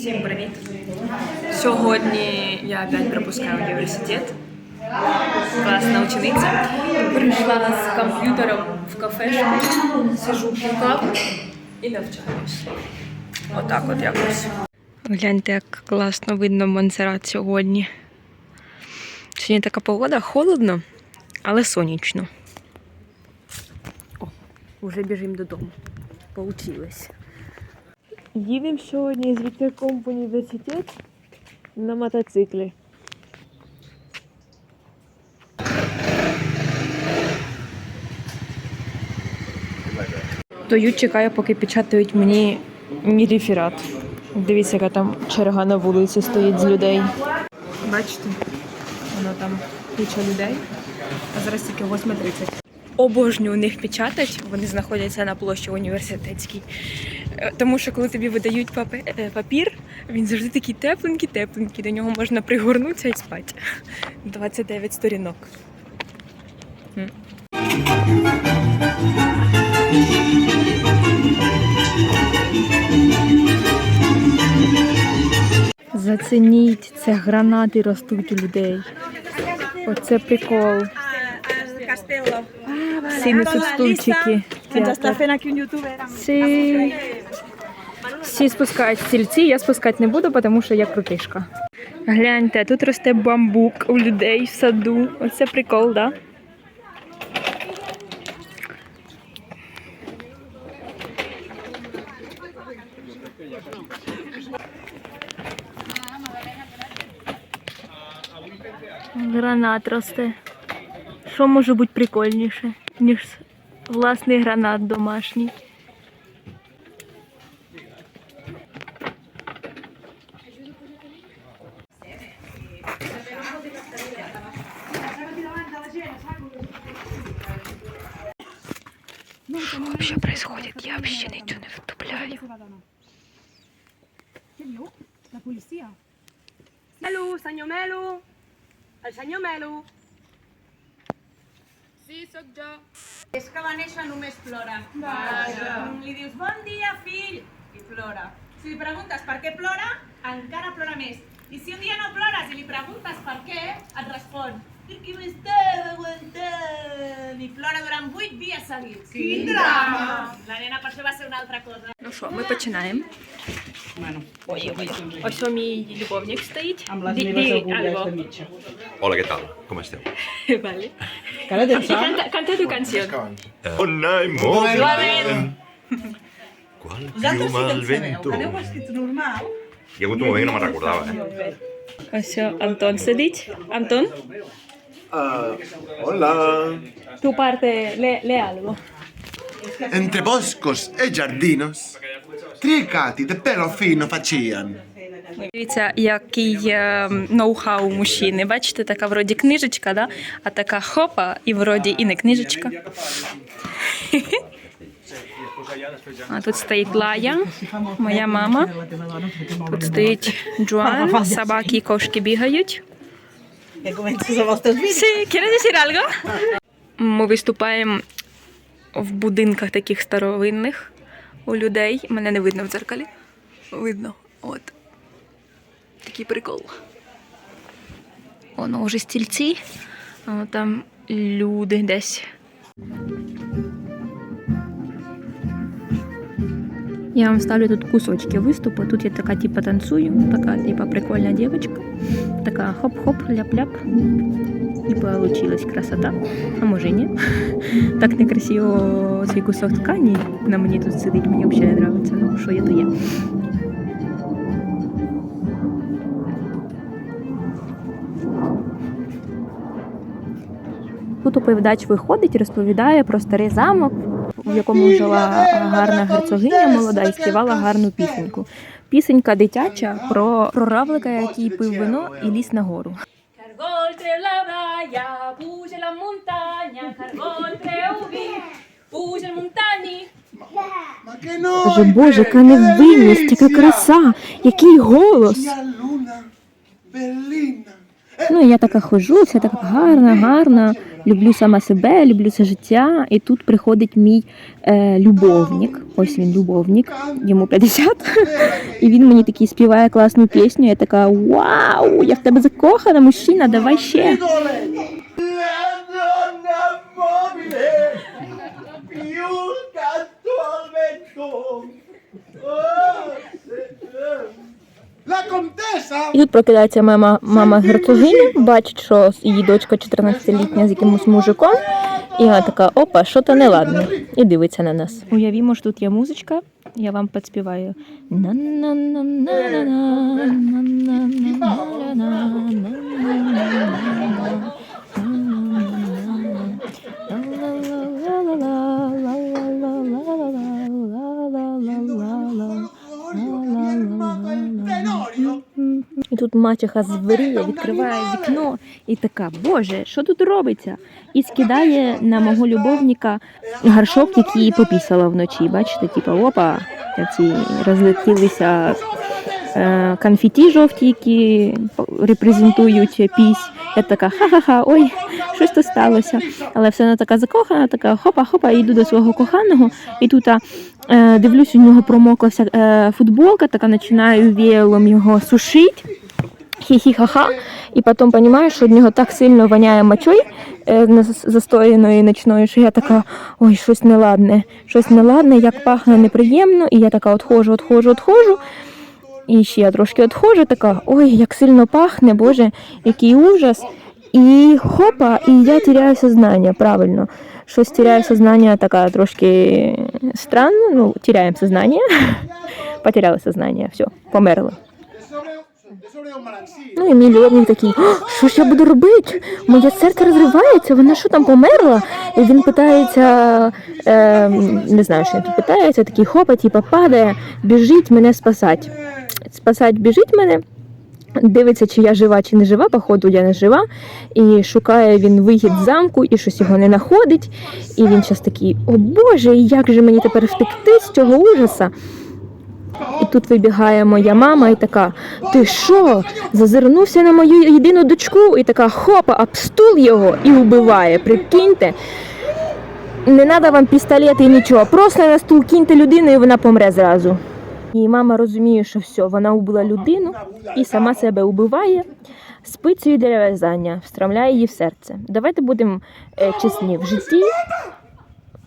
Всім привіт! Сьогодні я опять пропускаю університет. Класна учениця. Прийшла з комп'ютером в кафешку, сижу п'ю каву і навчаюсь. Отак от якось. Гляньте, як класно видно Монсеррат сьогодні. Сьогодні така погода, холодно, але сонячно. О, вже біжимо додому. Получилось. Їдемо сьогодні з вітерком в університет на мотоциклі. Тою чекаю, поки печатають мені мій реферат. Дивіться, яка там черга на вулиці стоїть з людей. Бачите? Воно там куча людей. А зараз тільки 8.30. Обожнюю у них печатать, вони знаходяться на площі університетській. Е, Тому що коли тобі видають е, папір, він завжди такий тепленький, тепленький, до нього можна пригорнутися і спати. 29 сторінок. Зацініть, це гранати ростуть у людей. Оце прикол. Castello. Всі несуть стульчики. в Ens està театр. fent aquí un youtuber Всі, всі спускають стільці, я спускати не буду, тому що я крутишка. Гляньте, тут росте бамбук у людей в саду. Оце прикол, да? Гранат росте. Що може бути прикольніше, ніж власний гранат домашній? Что вообще происходит? Я вообще ничего не втупляю. Melu, senyor Melu. El senyor Melu. Sí, sóc jo. És que va néixer només plora. Vaja. Li dius, bon dia, fill, i plora. Si li preguntes per què plora, encara plora més. I si un dia no plores i li preguntes per què, et respon, perquè m'estava aguantant. I plora durant 8 dies seguits. Quin drama! La nena per això va ser una altra cosa. Ну що, ми починаємо. Ось о мій любовник стоїть. amb les Di- meves di agulles algo. de mitja. Hola, què tal? Com esteu? Vale. Cara del San? Canta, canta due canzoni. Onnai muore. Qual piuma al vento. Hi ha hagut un moment que no me'n recordava, eh? Això, Anton Sedic. Anton? Uh, hola. Tu parte, le, le algo. Entre boscos e giardinos, tre cati de pelo fino facian. Дивіться, який е, ноу-хау мужчини. Бачите, така вроді книжечка, да? а така хопа, і вроді і не книжечка. А тут стоїть Лая, моя мама. Тут стоїть Джоан, собаки і кошки бігають. Ми виступаємо в будинках таких старовинних у людей. Мене не видно в дзеркалі. Видно. От. Такий прикол. Воно вже стільці, а там люди десь. Я вам ставлю тут кусочки виступу. Тут я така, типа, танцую, така, типа, прикольна дівчинка. Така хоп-хоп, ляп-ляп. І получилась красота. А може і ні. Так некрасиво цей кусок ткані на мені тут сидить, мені взагалі не подобається. Ну, що є, то є. Тут оповідач виходить розповідає про старий замок, в якому жила гарна герцогиня молода і співала гарну пісеньку. Пісенька дитяча про, про равлика, який пив вино і ліз на гору. Боже, Боже, яка невинність, яка краса, який голос. Ну, я така ходжу, вся така гарна, гарна. Люблю сама себе, люблю це життя. І тут приходить мій е, любовник. Ось він любовник, йому 50. І він мені такий співає класну пісню. Я така: Вау! Я в тебе закохана, мужчина, давай ще. І тут прокидається мама, мама герцогиня, бачить, що її дочка 14-літня з якимось мужиком. І вона така, опа, що то неладне. І дивиться на нас. Уявімо, що тут є музичка, я вам підспіваю. І тут мачеха зверіє, відкриває вікно і така, боже, що тут робиться? І скидає на мого любовника горшок, який попісала вночі. Бачите, типу, опа, ці розлетілися е, конфеті жовті, які репрезентують пісь. Я така, ха-ха-ха, ой, щось тут сталося. Але все одно така закохана, така хопа-хопа, йду до свого коханого. І тут е, дивлюсь, у нього промокла вся е, футболка, така починаю віялом його сушити. Хі-хі-ха-ха. І потім розумію, що від нього так сильно воняє мочою е, на- застояною що я така, ой, щось неладне, щось неладне, як пахне неприємно. І я така отходжу, отходжу, отходжу. І ще я трошки відходжу, така, ой, як сильно пахне, Боже, який ужас. І хопа, і я теряю сознання, правильно. Щось теряю сознання, така трошки странно, ну, теряємо сознання. Потеряли сознання, все, померли. Ну і мій любовник такий, що ж я буду робити? Моє серце розривається, вона що там померла? І він питається, е, не знаю, що він тут питається, такий хопа, типа падає, біжить мене спасать. Спасать біжить мене. Дивиться, чи я жива, чи не жива, походу я не жива. І шукає він вихід з замку і щось його не знаходить. І він зараз такий, о Боже, як же мені тепер втекти з цього ужаса? Тут вибігає моя мама і така: Ти що? Зазирнувся на мою єдину дочку, і така хопа, об стул його і вбиває. Прикиньте. Не треба вам пістолети і нічого. Просто на стул киньте людину і вона помре зразу. І мама розуміє, що все, вона убила людину і сама себе убиває. Спицею для в'язання, встромляє її в серце. Давайте будемо е, чесні в житті.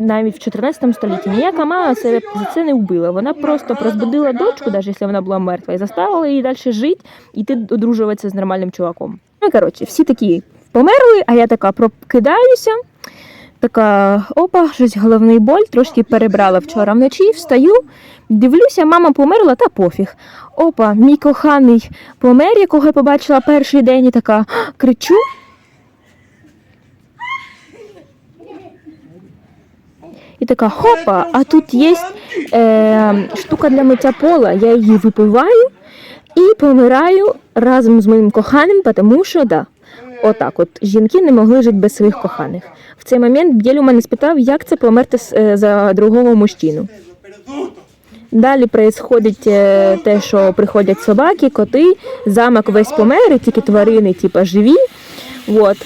Навіть в 14 столітті ніяка мама себе за це не вбила. Вона просто розбудила дочку, навіть якщо вона була мертва, і заставила її далі жити і йти одружуватися з нормальним чуваком. Ну, коротше, всі такі померли, а я така прокидаюся. Така опа, щось головний боль, трошки перебрала вчора вночі, встаю, дивлюся, мама померла, та пофіг. Опа, мій коханий помер, якого я побачила перший день, і така кричу. І така хопа, а тут є е, штука для миття пола. Я її випиваю і помираю разом з моїм коханим, тому що да, отак от жінки не могли жити без своїх коханих. В цей момент Б'єль у мене спитав, як це померти е, за другого мужчину. Далі відбувається те, що приходять собаки, коти, замок весь помер, і тільки тварини, типа живі. Вот.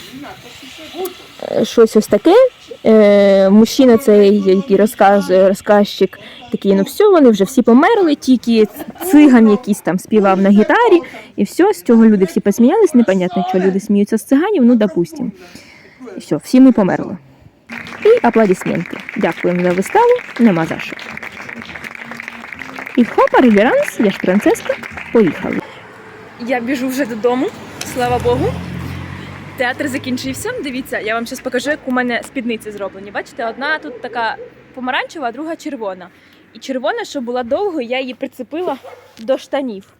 Е, Щось ось таке. Е, мужчина цей, який розказує, розказчик, такий, ну все, вони вже всі померли, тільки циган якийсь там співав на гітарі, і все, з цього люди всі посміялись, непонятно, що люди сміються з циганів, ну допустим. І все, всі ми померли. І аплодисменти. Дякуємо за виставу, нема за що. І хопа, реверанс, я ж Францеска, поїхали. Я біжу вже додому, слава Богу. Театр закінчився. Дивіться, я вам зараз покажу, як у мене спідниці зроблені. Бачите, одна тут така помаранчева, а друга червона. І червона, що була довго, я її прицепила до штанів.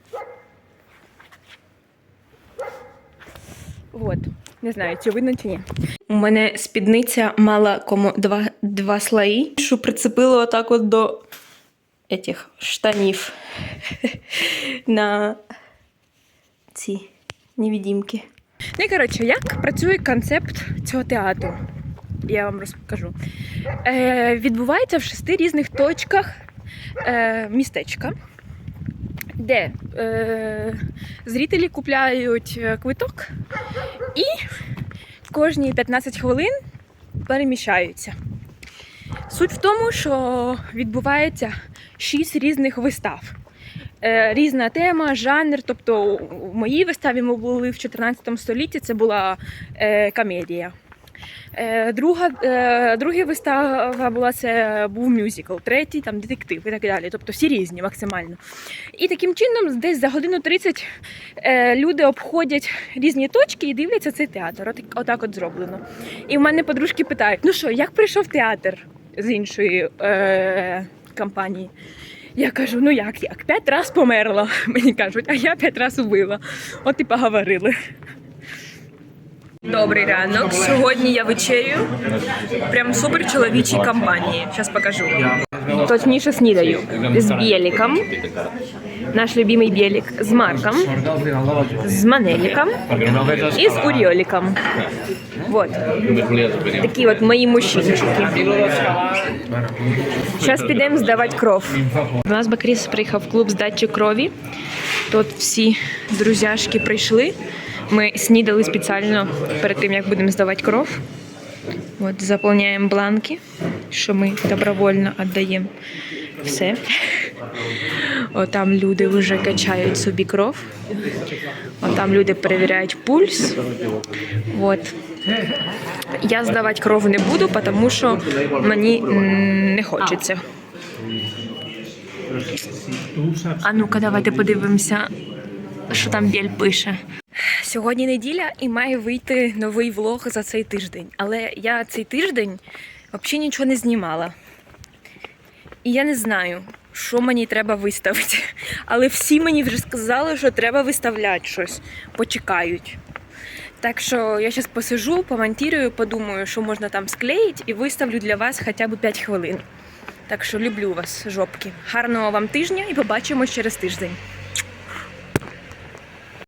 От. Не знаю, чи видно чи ні. У мене спідниця мала кому два, два слої, що прицепила отак от до этих штанів на ці невидимки. Ну і коротше, як працює концепт цього театру? Я вам розкажу. Е, відбувається в шести різних точках е, містечка, де е, зрителі купляють е, квиток і кожні 15 хвилин переміщаються. Суть в тому, що відбувається 6 різних вистав. Е, Різна тема, жанр. Тобто у моїй виставі ми були в 14 столітті, це була е, комедія. Е, Друга, друга вистава була це був мюзикл, третій там детектив і так далі. Тобто всі різні максимально. І таким чином, десь за годину 30 е, люди обходять різні точки і дивляться цей театр. Отак, отак от зроблено. І в мене подружки питають: ну що, як прийшов театр з іншої е, компанії? Я кажу, ну як як? П'ять раз померла. Мені кажуть, а я п'ять раз убила. От і поговорили. Добрий ранок. Сьогодні я вечерю. Прям супер чоловічій компанії. Зараз покажу. Точніше снідаю з Бєліком. Наш любимий Бєлік з Марком, з Манеліком і з Уріоліком. Вот. Такі от мої мужчинчики. Зараз підемо здавати кров. У нас Бакріс приїхав в клуб здачі крові. Тут всі друзяшки прийшли. Ми снідали спеціально перед тим, як будемо здавати кров. От, заповняємо бланки, що ми добровольно віддаємо все. О, там люди вже качають собі кров. О, там люди перевіряють пульс. От. Я здавати кров не буду, тому що мені не хочеться. А ну-ка, давайте подивимося, що там Біль пише. Сьогодні неділя і має вийти новий влог за цей тиждень. Але я цей тиждень взагалі нічого не знімала. І я не знаю, що мені треба виставити. Але всі мені вже сказали, що треба виставляти щось. Почекають. Так що я зараз посижу, помонтірую, подумаю, що можна там склеїти, і виставлю для вас хоча б 5 хвилин. Так що люблю вас, жопки. Гарного вам тижня і побачимось через тиждень.